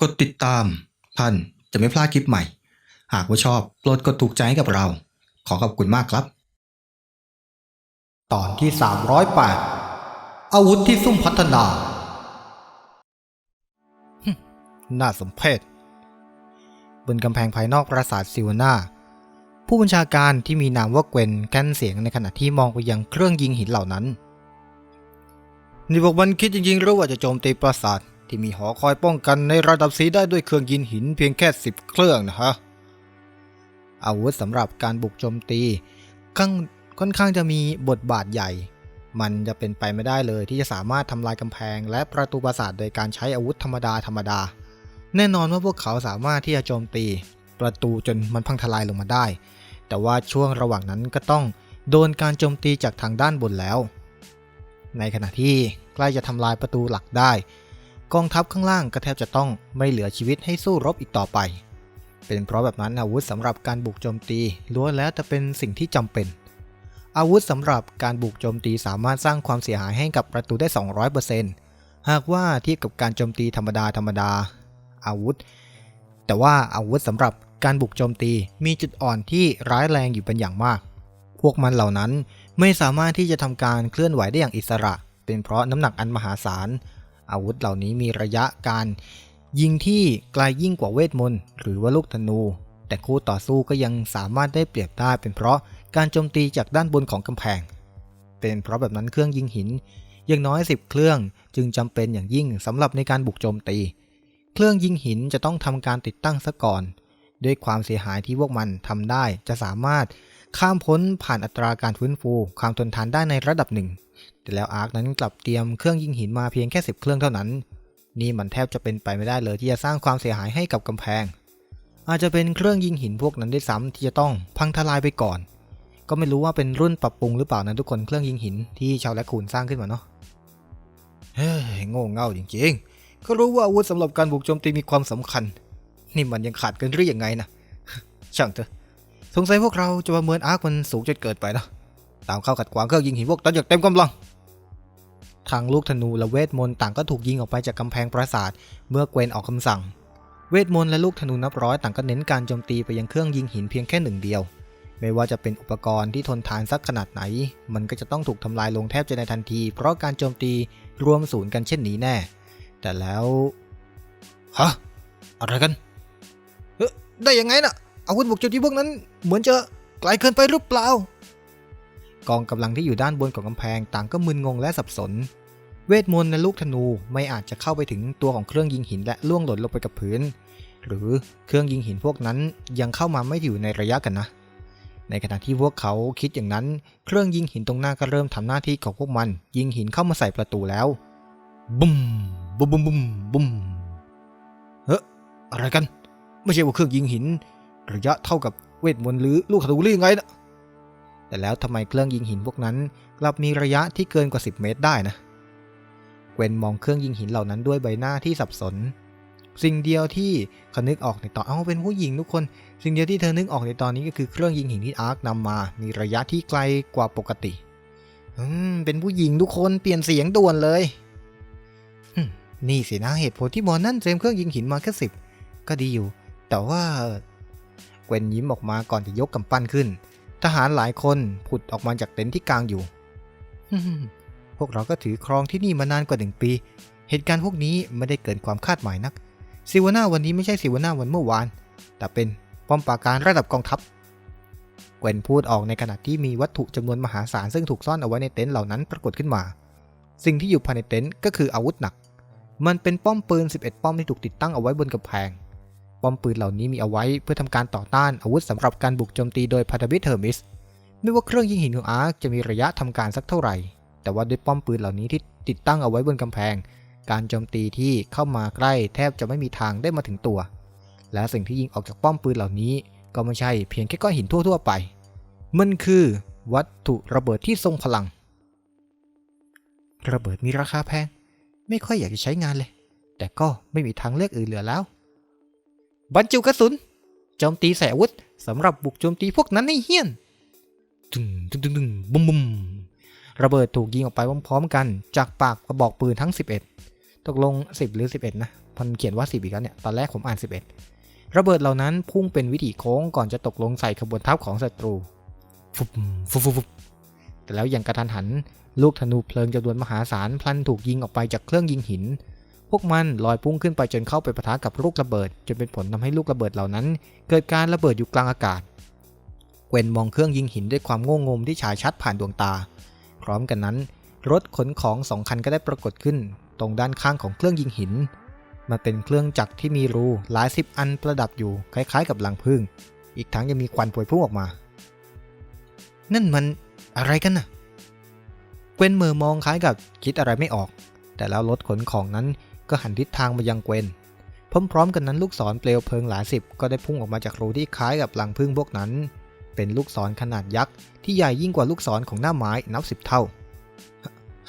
กดติดตามท่านจะไม่พลาดคลิปใหม่ หากว่าชอบโปรดกดถูกใจให้กับเรา ขอขอบคุณมากครับ ตอนที่ 308 อาวุธที่ซุ่มพัฒนาน่าสมเพชบนกำแพงภายนอกปราสาทซิวนาผู้บัญชาการที่มีนามว่าเกวนกั้นเสียงในขณะที่มองไปยังเครื่องยิงหินเหล่านั้น นี่พวกมันคิดจริงๆหรือว่าจะโจมตีปราสาท ที่มีหอคอยป้องกันในระดับสีได้ด้วยเครื่องยิงหินเพียงแค่สิบเครื่องนะฮะ อาวุธสำหรับการบุกโจมตีค่อนค่อนข้างจะมีบทบาทใหญ่ มันจะเป็นไปไม่ได้เลยที่จะสามารถทำลายกำแพง และประตูปราสาทโดยการใช้อาวุธธรรมดาธรรมดา แน่นอนว่าพวกเขาสามารถที่จะโจมตี ประตูจนมันพังทลายลงมาได้ แต่ว่าช่วงระหว่างนั้นก็ต้องโดนการโจมตีจากทางด้านบนแล้ว ในขณะที่ใกล้จะทำลายประตูหลักได้ กองทัพข้างล่างก็แทบจะต้องไม่เหลือชีวิตให้สู้รบอีกต่อไป เป็นเพราะแบบนั้นอาวุธสำหรับการบุกโจมตีล้วนแล้วแต่เป็นสิ่งที่จำเป็น อาวุธสำหรับการบุกโจมตีสามารถสร้างความเสียหายให้กับประตูได้ 200%หากว่าเทียบกับการโจมตีธรรมดาธรรมดา อาวุธ แต่ว่าอาวุธสำหรับการบุกโจมตีมีจุดอ่อนที่ร้ายแรงอยู่เป็นอย่างมาก พวกมันเหล่านั้นไม่สามารถที่จะทำการเคลื่อนไหวได้อย่างอิสระ เป็นเพราะน้ำหนักอันมหาศาล อาวุธเหล่านี้มีระยะการ ยิงที่ไกลยิ่งกว่าเวทมนต์หรือว่าลูกธนู แต่คู่ต่อสู้ก็ยังสามารถได้เปรียบได้เป็นเพราะการโจมตีจากด้านบนของกำแพง เป็นเพราะแบบนั้นเครื่องยิงหินอย่างน้อย 10 เครื่องจึงจำเป็นอย่างยิ่งสำหรับในการบุกโจมตี เครื่องยิงหินจะต้องทำการติดตั้งซะก่อน ด้วยความเสียหายที่พวกมันทำได้จะสามารถข้ามพ้นผ่านอัตราการฟื้นฟู ความทนทานได้ในระดับหนึ่ง แต่แล้วอาร์คนั้นกลับเตรียมเครื่องยิงหินมาเพียงแค่ 10 เครื่องเท่านั้น นี่มันแทบจะเป็นไปไม่ได้เลยที่จะสร้างความเสียหายให้กับกำแพง อาจจะเป็นเครื่องยิงหินพวกนั้นได้ซ้ำที่จะต้องพังทลายไปก่อน ก็ไม่รู้ว่าเป็นรุ่นปรับปรุงหรือเปล่านะทุกคนเครื่องยิงหินที่ชาวและคูนสร้างขึ้นมาเนาะเฮ้ยโง่เง่าจริงๆ ก็รู้ว่าอาวุธสำหรับการบุกโจมตีมีความสำคัญ นี่มันยังขาดกันหรือยังไงนะช่างเถอะสงสัยพวกเราจะประเมินอาร์คมันสูงจนเกินไปนะตามเข้าขัดขวางเครื่องยิงหินพวกนั้นอย่างเต็มกำลัง ทางลูกธนูและเวทมนต์ต่างก็ถูกยิงออกไปจากกำแพงปราสาท เมื่อเกวนออกคำสั่ง เวทมนต์และลูกธนูนับร้อยต่างก็เน้นการโจมตีไปยังเครื่องยิงหินเพียงแค่หนึ่งเดียว ไม่ว่าจะเป็นอุปกรณ์ที่ทนทานสักขนาดไหน มันก็จะต้องถูกทำลายลงแทบจะในทันที เพราะการโจมตีรวมศูนย์กันเช่นนี้แน่ แต่แล้วฮะอะไรกันเอ๊ะได้ยังไงน่ะอาวุธบุกโจมตีพวกนั้น เหมือนจะไกลเกินไปหรือเปล่า กองกำลังที่อยู่ด้านบนของกำแพงต่างก็มึนงงและสับสน เวทมนต์และลูกธนูไม่อาจจะเข้าไปถึงตัวของเครื่องยิงหินและล่วงหล่นลงไปกับพื้น หรือเครื่องยิงหินพวกนั้นยังเข้ามาไม่อยู่ในระยะกันนะ ในขณะที่พวกเขาคิดอย่างนั้น เครื่องยิงหินตรงหน้าก็เริ่มทำหน้าที่ของพวกมัน ยิงหินเข้ามาใส่ประตูแล้วบุ้มบุ้มบุ้มบุ้มบุ้มเฮ้ออะไรกัน ไม่ใช่ว่าเครื่องยิงหิน ระยะเท่ากับเวทมนต์หรือลูกธนูหรือยังไงนะ แต่แล้วทำไมเครื่องยิงหินพวกนั้น กลับมีระยะที่เกินกว่า 10 เมตรได้นะเกวนมองเครื่องยิงหินเหล่านั้นด้วยใบหน้าที่สับสน สิ่งเดียวที่เขานึกออกในตอนเอ้าเป็นผู้หญิงทุกคน สิ่งเดียวที่เธอนึกออกในตอนนี้ก็คือเครื่องยิงหินที่อาร์คนำมา มีระยะที่ไกลกว่าปกติอืมเป็นผู้หญิงทุกคนเปลี่ยนเสียงด่วนเลยนี่สินะเหตุผลที่หมอนั่นเตรียมเครื่องยิงหินมาแค่สิบก็ดีอยู่ แต่ว่าเกวนยิ้มออกมาก่อนจะยกกำปั้นขึ้น ทหารหลายคนผุดออกมาจากเต็นท์ที่กลางอยู่ พวกเราก็ถือครองที่นี่มานานกว่าหนึ่งปี เหตุการณ์พวกนี้ไม่ได้เกินความคาดหมายนักซิวนาวันนี้ไม่ใช่ซิวนาวันเมื่อวาน แต่เป็นป้อมปราการระดับกองทัพเกวนพูดออกในขณะที่มีวัตถุจำนวนมหาศาลซึ่งถูกซ่อนเอาไว้ในเต็นท์เหล่านั้นปรากฏขึ้นมา สิ่งที่อยู่ภายในเต็นท์ก็คืออาวุธหนัก มันเป็นป้อมปืน 11 ป้อมที่ถูกติดตั้งเอาไว้บนกำแพง ป้อมปืนเหล่านี้มีเอาไว้เพื่อทำการต่อต้านอาวุธสำหรับการบุกโจมตีโดยพันธมิตรเทอร์มิส ไม่ว่าเครื่องยิงหินของอาร์คจะมีระยะทำการสักเท่าไหร่ แต่ว่าด้วยป้อมปืนเหล่านี้ที่ติดตั้งเอาไว้บนกำแพง การโจมตีที่เข้ามาใกล้แทบจะไม่มีทางได้มาถึงตัว และสิ่งที่ยิงออกจากป้อมปืนเหล่านี้ ก็ไม่ใช่เพียงแค่ก้อนหินทั่วๆไป มันคือ วัตถุระเบิดที่ทรงพลัง ระเบิดมีราคาแพง ไม่ค่อยอยากจะใช้งานเลย แต่ก็ไม่มีทางเลือกอื่นเหลือแล้ว บรรจุกระสุนโจมตีใส่อาวุธสำหรับบุกโจมตีพวกนั้นให้เฮี้ยนตึงตึงตึงตึงบุมบุมระเบิดถูกยิงออกไปพร้อมๆกัน จากปากกระบอกปืนทั้ง 11 ตกลง 10 หรือ 11 นะมันเขียนว่า 10 อีกแล้วเนี่ย ตอนแรกผมอ่าน 11 ระเบิดเหล่านั้นพุ่งเป็นวิถีโค้งก่อนจะตกลงใส่ขบวนทัพของศัตรูฟุบฟุบฟุบฟุบแต่แล้วอย่างกระทันหัน ลูกธนูเพลิงจำนวนมหาศาลพลันถูกยิงออกไปจากเครื่องยิงหิน พวกมันลอยพุ่งขึ้นไปจนเข้าไปปะทะกับลูกระเบิด จนเป็นผลทำให้ลูกระเบิดเหล่านั้น เกิดการระเบิดอยู่กลางอากาศ เกวนมองเครื่องยิงหินด้วยความโง่งมที่ฉายชัดผ่านดวงตา พร้อมกันนั้น รถขนของสองคันก็ได้ปรากฏขึ้น ตรงด้านข้างของเครื่องยิงหิน มันเป็นเครื่องจักรที่มีรูหลายสิบอันประดับอยู่คล้ายๆ กับลังพึ่ง อีกทั้งยังมีควันพวยพุ่งออกมา นั่นมันอะไรกันน่ะเกวนเมอมองคล้ายกับคิดอะไรไม่ออก แต่แล้วรถขนของนั้น ก็หันทิศทางมายังเกวนพร้อมๆกันนั้นลูกศรเปลวเพลิงหลายสิบก็ได้พุ่งออกมาจากรูที่คล้ายกับลังพึ่งพวกนั้น เป็นลูกศรขนาดยักษ์ที่ใหญ่ยิ่งกว่าลูกศรของหน้าไม้นับสิบเท่า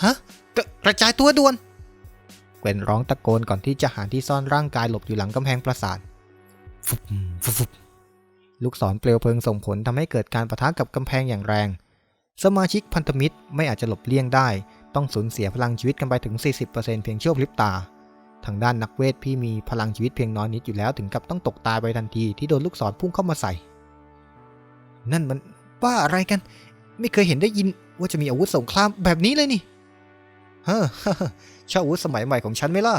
ฮะกระกระจายตัวด่วน เกวนร้องตะโกนก่อนที่จะหาที่ซ่อนร่างกายหลบอยู่หลังกำแพงปราสาทฟุบฟุบลูกศรเปลวเพลิงส่งผลทำให้เกิดการประทะกับกำแพงอย่างแรง สมาชิกพันธมิตรไม่อาจจะหลบเลี่ยงได้ ต้องสูญเสียพลังชีวิตกันไปถึง 40%เพียงชั่วพริบตา ทางด้านนักเวทพี่มีพลังชีวิตเพียงน้อยนิดอยู่แล้วถึงกับต้องตกตายไปทันทีที่โดนลูกศรพุ่งเข้ามาใส่ นั่นมันบ้าอะไรกัน ไม่เคยเห็นได้ยินว่าจะมีอาวุธสงครามแบบนี้เลยนี่เฮ้อชอบอาวุธสมัยใหม่ของฉันไหมล่ะ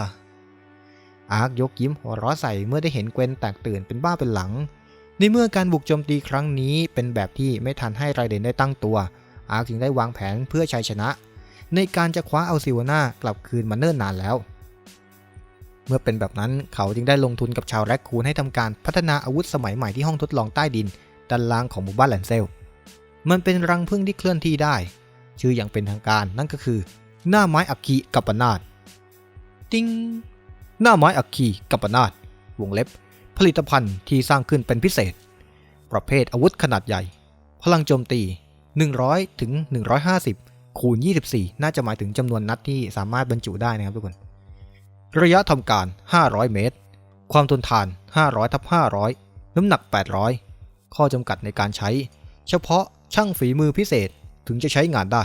อาร์คยกยิ้มหัวเราะใส่เมื่อได้เห็นเกวนแตกตื่นเป็นบ้าเป็นหลัง ในเมื่อการบุกโจมตีครั้งนี้เป็นแบบที่ไม่ทันให้ไรเดนได้ตั้งตัว อาร์คจึงได้วางแผนเพื่อชัยชนะ ในการจะคว้าเอาซิวานากลับคืนมาเนิ่นนานแล้ว เมื่อเป็นแบบนั้นเขาจึงได้ลงทุนกับชาวแรคคูนให้ทำการพัฒนาอาวุธสมัยใหม่ที่ห้องทดลองใต้ดินด้านล่างของหมู่บ้านแลนเซล มันเป็นรังผึ้งที่เคลื่อนที่ได้ ชื่ออย่างเป็นทางการนั่นก็คือ หน้าไม้อัคคีกัปปนาตติงหน้าไม้อัคคีกัปปนาตวงเล็บ ผลิตภัณฑ์ที่สร้างขึ้นเป็นพิเศษ ประเภทอาวุธขนาดใหญ่ พลังโจมตี 100ถึง150 คูณ 24 น่าจะหมายถึงจำนวนนัดที่สามารถบรรจุได้นะครับทุกคน ระยะทำการ 500 เมตร ความทนทาน 500ทับ500 น้ำหนัก 800 ข้อจำกัดในการใช้ เฉพาะช่างฝีมือพิเศษถึงจะใช้งานได้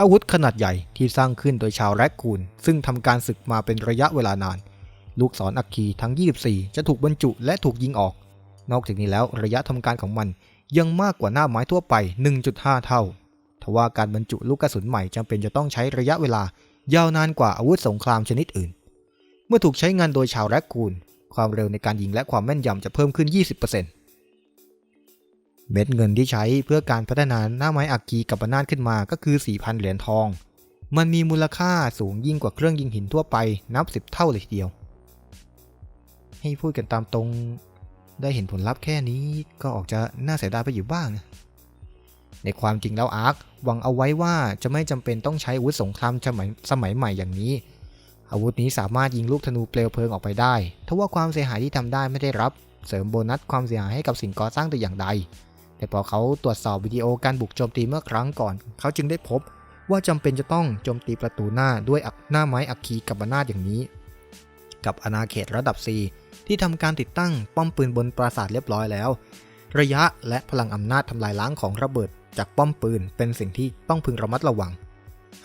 อาวุธขนาดใหญ่ที่สร้างขึ้นโดยชาวแรคคูนซึ่งทำการศึกมาเป็นระยะเวลานาน ลูกศรอัคคีทั้ง 24 จะถูกบรรจุและถูกยิงออก นอกจากนี้แล้วระยะทำการของมันยังมากกว่าหน้าไม้ทั่วไป 1.5 เท่า ทว่าการบรรจุลูกกระสุนใหม่จำเป็นจะต้องใช้ระยะเวลา ยาวนานกว่าอาวุธสงครามชนิดอื่น เมื่อถูกใช้งานโดยชาวแรคคูน ความเร็วในการยิงและความแม่นยำจะเพิ่มขึ้น 20%เม็ดเงินที่ใช้เพื่อการพัฒนาหน้าไม้อัคคีกับบานาตขึ้นมาก็คือ 4,000 เหรียญทอง มันมีมูลค่าสูงยิ่งกว่าเครื่องยิงหินทั่วไปนับ 10 เท่าเลยทีเดียว ให้พูดกันตามตรงได้เห็นผลลัพธ์แค่นี้ก็ออกจะน่าเสียดายไปอยู่บ้างนะในความจริงแล้วอาร์ค หวังเอาไว้ว่าจะไม่จำเป็นต้องใช้อาวุธสงครามสมัยสมัยใหม่อย่างนี้ อาวุธนี้สามารถยิงลูกธนูเปลวเพลิงออกไปได้ทว่าความเสียหายที่ทำได้ไม่ได้รับ เสริมโบนัสความเสียหายให้กับสิ่งก่อสร้างแต่อย่างใด แต่พอเขาตรวจสอบวิดีโอการบุกโจมตีเมื่อครั้งก่อน เขาจึงได้พบว่าจำเป็นจะต้องโจมตีประตูหน้าด้วยหน้าไม้อัคคีกับบนาตอย่างนี้ กับอาณาเขตระดับ4ที่ทำการติดตั้งป้อมปืนบนปราสาทเรียบร้อยแล้ว ระยะและพลังอำนาจทำลายล้างของระเบิด จากป้อมปืนเป็นสิ่งที่ต้องพึงระมัดระวัง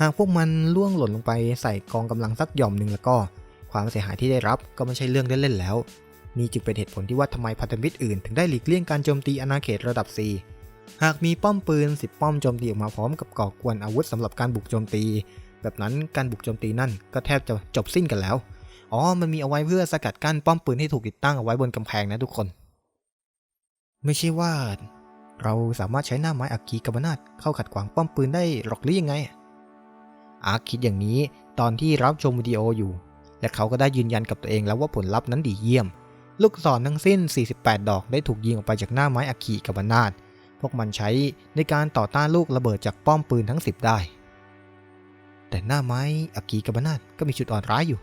หากพวกมันล่วงหล่นลงไปใส่กองกำลังสักหย่อมหนึ่งแล้วก็ ความเสียหายที่ได้รับก็ไม่ใช่เรื่องเล่นๆแล้ว นี่จึงเป็นเหตุผลที่ว่าทำไมพันธมิตรอื่นถึงได้หลีกเลี่ยงการโจมตีอาณาเขตระดับ4หากมีป้อมปืน 10 ป้อมโจมตีออกมาพร้อมกับก่อกวนอาวุธสำหรับการบุกโจมตี แบบนั้นการบุกโจมตีนั่นก็แทบจะจบสิ้นกันแล้ว อ๋อ มันมีเอาไว้เพื่อสกัดกั้นป้อมปืนที่ถูกติดตั้งเอาไว้บนกำแพงนะทุกคน ไม่ใช่ว่า เราสามารถใช้หน้าไม้อัคคีกับนาตเข้าขัดขวางป้อมปืนได้หรอกหรือยังไง อาร์คคิดอย่างนี้ตอนที่รับชมวิดีโออยู่ และเขาก็ได้ยืนยันกับตัวเองแล้วว่าผลลัพธ์นั้นดีเยี่ยม ลูกศรทั้งสิ้น 48 ดอกได้ถูกยิงออกไปจากหน้าไม้อัคคีกับนาตพวกมันใช้ในการต่อต้านลูกระเบิดจากป้อมปืนทั้ง 10 ได้ แต่หน้าไม้อัคคีกับนาตก็มีจุดอ่อนร้ายอยู่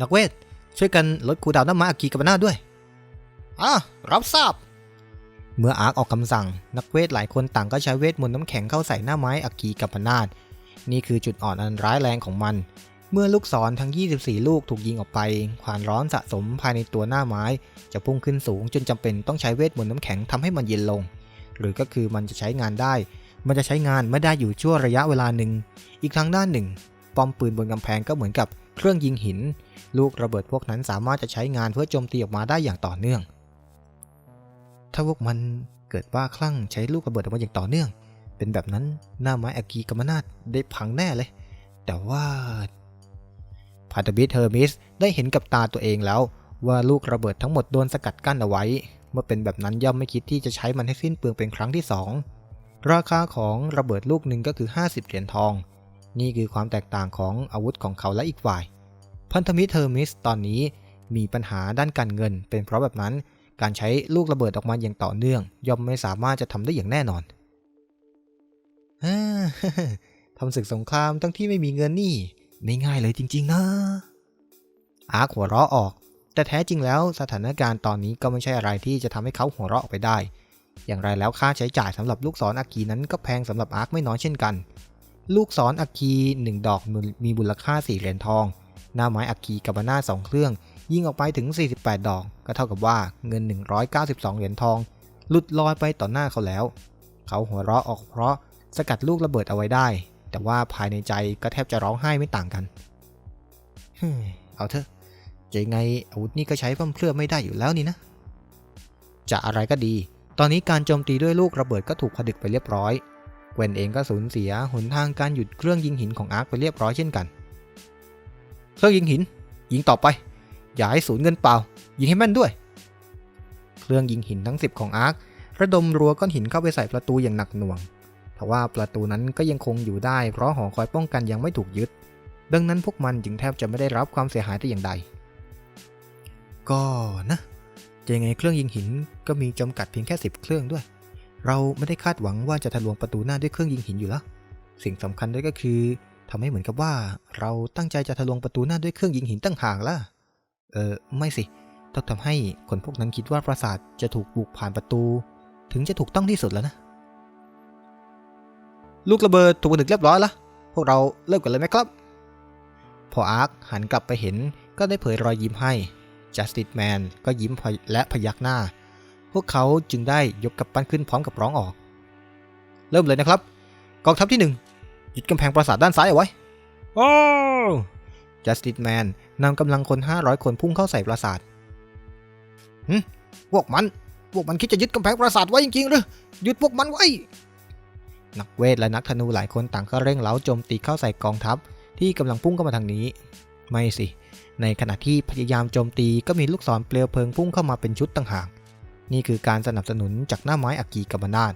นักเวทช่วยกันลดคูดาวน์หน้าไม้อัคคีกับบนาตด้วยอะรับทราบ เมื่ออาร์คออกคำสั่ง นักเวทหลายคนต่างก็ใช้เวทมนต์น้ำแข็งเข้าใส่หน้าไม้อัคคีกับบนาตนี่คือจุดอ่อนอันร้ายแรงของมัน เมื่อลูกศรทั้ง 24 ลูกถูกยิงออกไป ความร้อนสะสมภายในตัวหน้าไม้ จะพุ่งขึ้นสูงจนจำเป็นต้องใช้เวทมนต์น้ำแข็งทำให้มันเย็นลง หรือก็คือมันจะใช้งานได้ มันจะใช้งานไม่ได้อยู่ชั่วระยะเวลาหนึ่ง อีกทางด้านหนึ่ง ป้อมปืนบนกำแพงก็เหมือนกับเครื่องยิงหิน ลูกระเบิดพวกนั้นสามารถจะใช้งานเพื่อโจมตีออกมาได้อย่างต่อเนื่อง ถ้าพวกมันเกิดบ้าคลั่งใช้ลูกระเบิดออกมาอย่างต่อเนื่อง เป็นแบบนั้นหน้าไม้อากีกัมนาตได้พังแน่เลย แต่ว่าพาตบิทเฮอร์มิสได้เห็นกับตาตัวเองแล้ว ว่าลูกระเบิดทั้งหมดโดนสกัดกั้นเอาไว้ เมื่อเป็นแบบนั้นย่อมไม่คิดที่จะใช้มันให้สิ้นเปลืองเป็นครั้งที่สองราคาของระเบิดลูกหนึ่งก็คือ 50 เหรียญทอง นี่คือความแตกต่างของอาวุธของเขาและอีกฝ่าย พันธมิตรเทอร์มิสตอนนี้มีปัญหาด้านการเงิน เป็นเพราะแบบนั้น การใช้ลูกระเบิดออกมาอย่างต่อเนื่อง ย่อมไม่สามารถจะทำได้อย่างแน่นอนทำศึกสงครามทั้งที่ไม่มีเงินนี่ ไม่ง่ายเลยจริง ๆ นะ อาร์คหัวเราะออก แต่แท้จริงแล้วสถานการณ์ตอนนี้ก็ไม่ใช่อะไรที่จะทำให้เขาหัวเราะออกไปได้ อย่างไรแล้วค่าใช้จ่ายสำหรับลูกศรอากีนั้นก็แพงสำหรับอาร์คไม่น้อยเช่นกัน ลูกศรอากี1ดอกมีมูลค่า4เหรียญทอง หน้าไม้อากีกับบานาสองเครื่อง ยิงออกไปถึง 48 ดอก ก็เท่ากับว่าเงิน 192 เหรียญทอง หลุดลอยไปต่อหน้าเขาแล้ว เขาหัวเราะออกเพราะสกัดลูกระเบิดเอาไว้ได้ แต่ว่าภายในใจก็แทบจะร้องไห้ไม่ต่างกันเอาเถอะจะยังไงอาวุธนี่ก็ใช้พั่มเพื่อไม่ได้อยู่แล้วนี่นะ จะอะไรก็ดี ตอนนี้การโจมตีด้วยลูกระเบิดก็ถูกผดึกไปเรียบร้อยเกวนเองก็สูญเสียหนทางการหยุดเครื่องยิงหินของอาร์คไปเรียบร้อยเช่นกัน เครื่องยิงหิน ยิงต่อไป อย่าให้สูญเงินเปล่า ยิงให้แม่นด้วย เครื่องยิงหินทั้ง 10 ของอาร์คระดมรัวก้อนหินเข้าไปใส่ประตูอย่างหนักหน่วงทว่าประตูนั้นก็ยังคงอยู่ได้เพราะหอคอยป้องกันยังไม่ถูกยึด ดังนั้นพวกมันจึงแทบจะไม่ได้รับความเสียหายแต่อย่างใด ก็นะจะยังไงเครื่องยิงหินก็มีจำกัดเพียงแค่ 10 เครื่องด้วย เราไม่ได้คาดหวังว่าจะทะลวงประตูหน้าด้วยเครื่องยิงหินอยู่แล้ว สิ่งสำคัญด้วยก็คือทำให้เหมือนกับว่า เราตั้งใจจะทะลวงประตูหน้าด้วยเครื่องยิงหินตั้งห่างล่ะ เออไม่สิ ต้องทำให้คนพวกนั้นคิดว่าปราสาทจะถูกบุกผ่านประตู ถึงจะถูกต้องที่สุดแล้วนะ ลูกระเบิดถูกบันทึกเรียบร้อยแล้วพวกเราเริ่มกันเลยไหมครับ พออาร์คหันกลับไปเห็นก็ได้เผยรอยยิ้มให้ Justice Man ก็ยิ้มและพยักหน้า พวกเขาจึงได้ยกกับปั้นขึ้นพร้อมกับร้องออก เริ่มเลยนะครับ กองทัพที่หนึ่งยึดกำแพงปราสาทด้านซ้ายเอาไว้ โอ้ Justice Man นำกำลังคน 500 คนพุ่งเข้าใส่ปราสาทหืพวกมัน พวกมันคิดจะยึดกำแพงปราสาทไว้จริงๆหรือหยุดพวกมันไว้ นักเวทและนักธนูหลายคนต่างก็เร่งเร้าโจมตีเข้าใส่กองทัพ ที่กำลังพุ่งเข้ามาทางนี้ ไม่สิ ในขณะที่พยายามโจมตีก็มีลูกศรเปลวเพลิงพุ่งเข้ามาเป็นชุดต่างหาก นี่คือการสนับสนุนจากหน้าไม้อากีกับนาต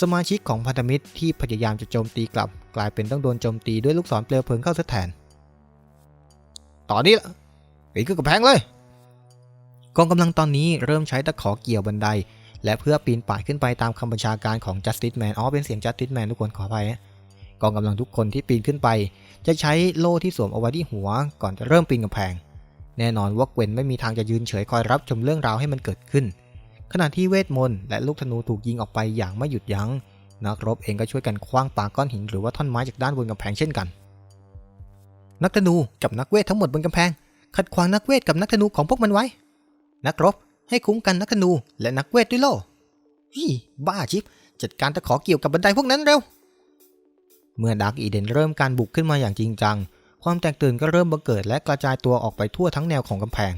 สมาชิกของพันธมิตรที่พยายามจะโจมตีกลับ กลายเป็นต้องโดนโจมตีด้วยลูกศรเปลวเพลิงเข้าซะแทน ตอนนี้ละปีนขึ้นกำแพงเลย กองกำลังตอนนี้เริ่มใช้ตะขอเกี่ยวบันได และเพื่อปีนป่ายขึ้นไปตามคำบัญชาการของ Justice Man อ๋อเป็นเสียง Justice Man ทุกคนขออภัยกองกำลังทุกคนที่ปีนขึ้นไป จะใช้โล่ที่สวมเอาไว้ที่หัว ก่อนจะเริ่มปีนกำแพง แน่นอนว่าเกวนไม่มีทางจะยืนเฉยคอยรับชมเรื่องราวให้มันเกิดขึ้น ขณะที่เวทมนต์และลูกธนูถูกยิงออกไปอย่างไม่หยุดยัง้งนักรบเองก็ช่วยกันคว้างปาก้อนหินหรือว่าท่อนไม้จากด้านบนกำแพงเช่นกัน นักธนูกับนักเวททั้งหมดบนกำแพง ขัดขวางนักเวทกับนักธนูของพวกมันไว้ นักรบให้คุ้มกันนักธนูและนักเวทด้วยโล่ฮีบ้าชิป จัดการตะขอเกี่ยวกับบันไดพวกนั้นเร็ว เมื่อดาร์กอีเดนเริ่มการบุกขึ้นมาอย่างจริงจัง ความแตกตื่นก็เริ่มบังเกิดและกระจายตัวออกไปทั่วทั้งแนวของกำแพง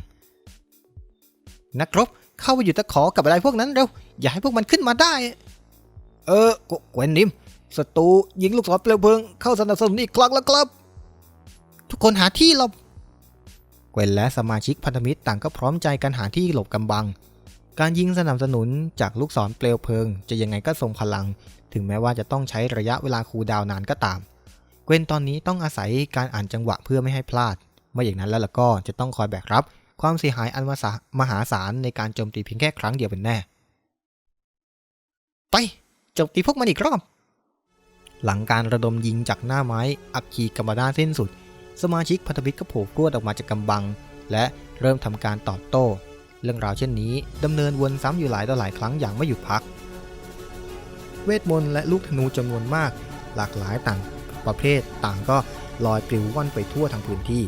นักรบเข้าไปอยู่ตะขอกับบันไดพวกนั้นเร็ว อย่าให้พวกมันขึ้นมาได้ เออเกวนนิมศัตรูยิงลูกศรเปลวเพลิงเข้าสนับสนุนอีกครั้งแล้วครับ คนหาที่หลบเกวนและสมาชิกพันธมิตรต่างก็พร้อมใจกันหาที่หลบกำบัง การยิงสนับสนุนจากลูกศรเปลวเพลิง จะยังไงก็ทรงพลัง ถึงแม้ว่าจะต้องใช้ระยะเวลาคูดาวนานก็ตาม เกวนตอนนี้ต้องอาศัยการอ่านจังหวะเพื่อไม่ให้พลาดไม่อย่างนั้นแล้วล่ะก็จะต้องคอยแบกรับ ความเสียหายอันมหาศาลในการโจมตีเพียงแค่ครั้งเดียวเป็นแน่ ไปโจมตีพวกมันอีกรอบ หลังการระดมยิงจากหน้าไม้ อัคคีกัมบานาสิ้นสุด สมาชิกพันธมิตรก็โผล่พรวดออกมาจากกำบัง และเริ่มทำการตอบโต้ เรื่องราวเช่นนี้ดำเนินวนซ้ำอยู่หลายต่อหลายครั้งอย่างไม่หยุดพัก เวทมนต์และลูกธนูจำนวนมาก หลากหลายต่างประเภทต่างก็ลอยปลิวว่อนไปทั่วทั้งพื้นที่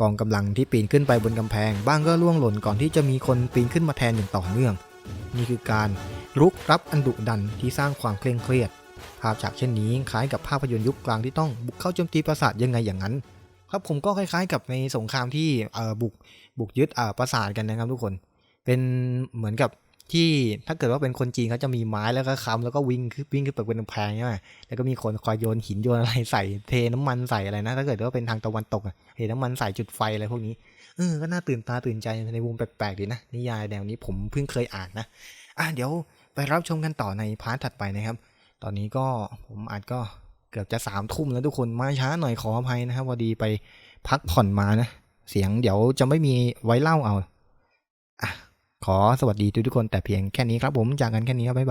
กองกำลังที่ปีนขึ้นไปบนกำแพง บ้างก็ล่วงหล่นก่อนที่จะมีคนปีนขึ้นมาแทนอย่างต่อเนื่อง นี่คือการรุกรับอันดุดันที่สร้างความเคร่งเครียด ภาพฉากเช่นนี้คล้ายกับภาพยนตร์ยุคกลางที่ต้องบุกเข้าโจมตีปราสาทยังไงอย่างนั้น ครับผมก็คล้ายๆ กับในสงครามที่เอ่อบุกบุกยึดอ่าปราสาทกันนะครับทุกคน เป็นเหมือนกับที่ถ้าเกิดว่าเป็นคนจีนเขาจะมีไม้แล้วก็ค้ำแล้วก็วิ่งขึ้นวิ่งขึ้นไปบนกำแพงใช่ไหมแล้วก็มีคนคอยโยนหินโยนอะไรใส่เทน้ำมันใส่อะไรนะ ถ้าเกิดว่าเป็นทางตะวันตกเทน้ำมันใส่จุดไฟอะไรพวกนี้เออก็น่าตื่นตาตื่นใจในวงแปลกๆดีนะนิยายแนวนี้ผมเพิ่งเคยอ่านนะอะเดี๋ยวไปรับชมกันต่อในพาร์ทถัดไปนะครับ ตอนนี้ก็ผมอาจก็เกือบจะสามทุ่มแล้วทุกคนมาช้าหน่อยขออภัยนะครับพอดีไปพักผ่อนมานะ เสียงเดี๋ยวจะไม่มีไว้เล่าเอาอะขอสวัสดีทุกทุกคนแต่เพียงแค่นี้ครับผมจากกันแค่นี้ครับบ๊ายบาย